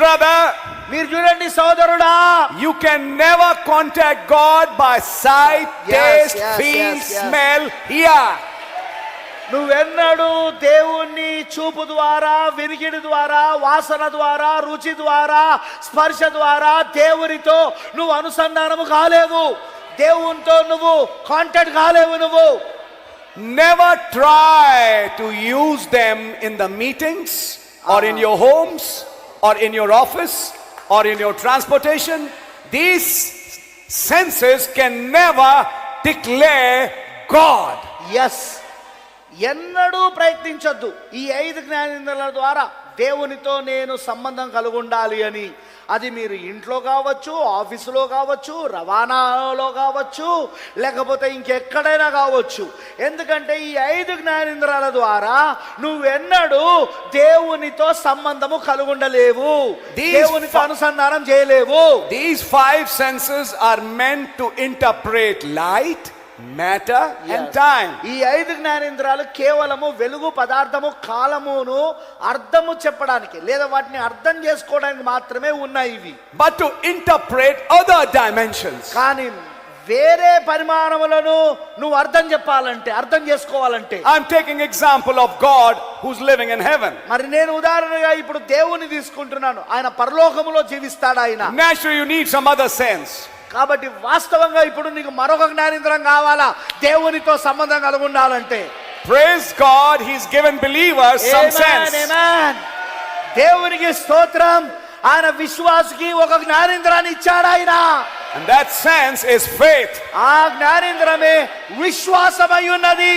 Brother మీరు చూడండి సోదరుడా. You can never contact God by sight taste feel smell hear నువ్వెన్నడు దేవుణ్ణి చూపు ద్వారా వినికిడి ద్వారా వాసన ద్వారా రుచి ద్వారా స్పర్శ ద్వారా దేవునితో నువ్వు అనుసంధానము కాలేవు. దేవునితో నువ్వు కాంటాక్ట్ కాలేవు నువ్వు. Never try to use them in the meetings or in your homes or in your office or in your transportation. These senses can never declare God. Yes ఎన్నడూ ప్రయత్నించొద్దు ఈ ఐదు జ్ఞానేంద్రాల ద్వారా దేవునితో నేను సంబంధం కలిగి ఉండాలి అని. అది మీరు ఇంట్లో కావచ్చు ఆఫీసులో కావచ్చు రవాణాలో కావచ్చు లేకపోతే ఇంకెక్కడైనా కావచ్చు. ఎందుకంటే ఈ ఐదు జ్ఞానేంద్రాల ద్వారా నువ్వెన్నడూ దేవునితో సంబంధము కలిగి ఉండలేవు దేవునితో అనుసంధానం చేయలేవు. These five senses are meant to interpret light, and Yes. time. ఈ ఐదు జ్ఞానేంద్రాలు కేవలము వెలుగు పదార్థము కాలమును అర్థము చెప్పడానికి లేదా వాటిని అర్థం చేసుకోవడానికి మాత్రమే ఉన్నాయి ఇవి But to interpret other dimensions. కానీ వేరే పరిమాణములను నువ్వు అర్థం చెప్పాలంటే అర్థం చేసుకోవాలంటే I'm taking example of God who's living in heaven. మరి నేను ఉదాహరణగా ఇప్పుడు దేవుని తీసుకుంటున్నాను ఆయన పరలోకములో జీవిస్తాడు ఆయన Naturally, you need some other sense. కాబట్టి వాస్తవంగా ఇప్పుడు నీకు మరొక జ్ఞానేంద్రం కావాలా దేవునితో సంబంధం కలిగి ఉండాలంటే God, He's given believers some Amen, sense. amen. దేవునికి స్తోత్రం ఆయన విశ్వాసకి ఒక జ్ఞానేంద్రాన్ని ఇచ్చాడు ఆయన And that sense is faith. ఆ జ్ఞానేంద్రమే విశ్వాసమై ఉన్నది